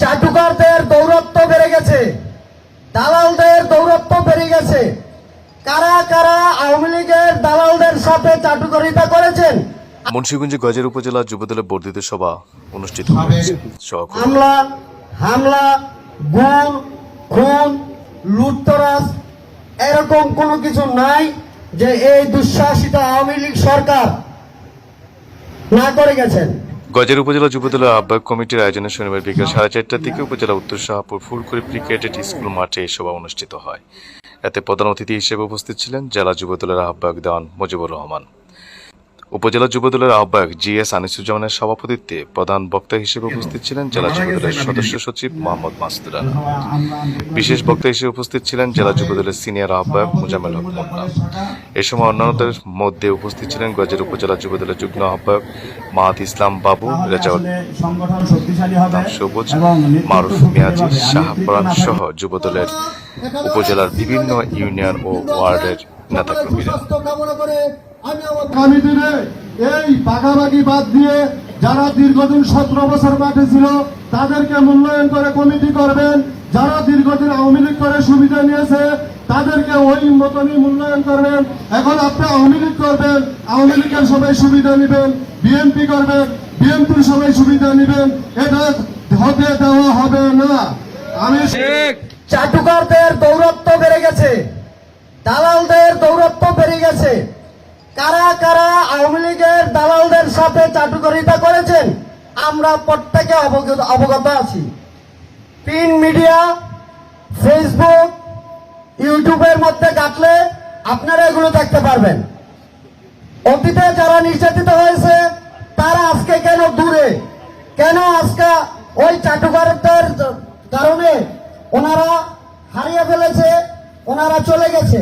চাটুকারদের দৌরত্ব বেড়ে গেছে। দালালদের দৌরত্ব বেড়ে গেছে। কারা কারা আওয়ামী লীগের দালালদের সাথে চাটুকারিতা করেছেন? মুন্সিগঞ্জ গজের উপজেলা যুবদলের বর্ধিত সভা অনুষ্ঠিত হামলা হামলা গুম খুন লুটতরাজ এরকম কোনো কিছু নাই যে এই দুঃশাসিত আওয়ামী লীগ সরকার না করে গেছেন। গজের উপজেলা যুবদলের আহ্বায়ক কমিটির আয়োজনে শনিবার বিকেল সাড়ে চারটার দিকে উপজেলা উত্তর শাহপুর ফুলকুড়ি ক্রিকেটেড স্কুল মাঠে এই সভা অনুষ্ঠিত হয়। এতে প্রধান অতিথি হিসেবে উপস্থিত ছিলেন জেলা যুবদলের আহ্বায়ক দেওয়ান মুজিবুর রহমান। উপজেলা যুবদলের আহ্বায়ক জি এস আনিসুজ্জামানের সভাপতিত্বে প্রধান বক্তা হিসেবে উপস্থিত ছিলেন জেলা যুবদলের সদস্য সচিব মোহাম্মদ মাসুদ বিশেষ বক্তা হিসেবে উপস্থিত ছিলেন জেলা যুবদলের সিনিয়র আহ্বায়ক মুজাম্মেল হক মোল্লা এ সময় অন্যান্যদের মধ্যে উপস্থিত ছিলেন গজের উপজেলা যুবদলের যুগ্ম আহ্বায়ক মাহাত ইসলাম বাবু রেজাউল সবুজ মারুফ মিয়াজি শাহপরান সহ যুবদলের উপজেলার বিভিন্ন ইউনিয়ন ও ওয়ার্ডের নেতাকর্মীরা। আগামী দিনে এই ভাগাভাগি বাদ দিয়ে যারা দীর্ঘদিন সতেরো বছর মাঠে ছিল তাদেরকে মূল্যায়ন করে কমিটি করবেন। যারা দীর্ঘদিন আওয়ামী লীগ করে সুবিধা নিয়েছে তাদেরকে ওই মতনই মূল্যায়ন করবেন। এখন আপনি আওয়ামী লীগ করবেন আওয়ামী লীগের সবাই সুবিধা নেবেন বিএনপি করবেন বিএনপির সবাই সুবিধা নেবেন। এটা হতে দেওয়া হবে না। আমি চাটুকারদের দৌরত্ব বেড়ে গেছে। দালালদের দৌরত্ব বেড়ে গেছে। কারা কারা আওয়ামী লীগের দালালদের সাথে চাটুকারিতা করেছেন আমরা প্রত্যেকে অবগত অবগত আছি। প্রিন্ট মিডিয়া ফেসবুক ইউটিউবের মধ্যে কাটলে আপনারা এগুলো দেখতে পারবেন। অতীতে যারা নির্যাতিত হয়েছে, তারা আজকে কেন দূরে? কেন আজকে ওই চাটুকারদের কারণে ওনারা হারিয়ে ফেলেছে, ওনারা চলে গেছে?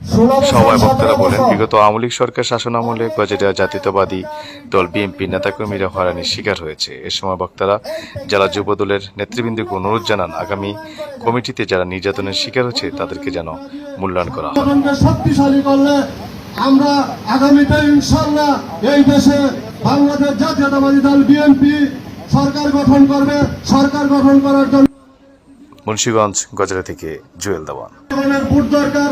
সবাই বক্তারা বলেন বিগত আওয়ামী লীগ সরকার শাসন আমলে গজেরিয়া জাতীয়তাবাদী দল বিএনপি নেতাকর্মীরা হয়রানির শিকার হয়েছে। এ সময় বক্তারা জেলা যুব দলের নেতৃবৃন্দকে অনুরোধ জানান আগামী কমিটিতে যারা নির্যাতনের শিকার হয়েছে তাদেরকে যেন মূল্যায়ন করা হয়। শক্তিশালী করলে আমরা আগামীতে ইনশাল্লাহ এই দেশে বাংলাদেশ জাতীয়তাবাদী দল বিএনপি সরকার গঠন করবে। সরকার গঠন করার জন্য মুন্সিগঞ্জ গজরা থেকে জুয়েল দেওয়ান। ভোট দরকার।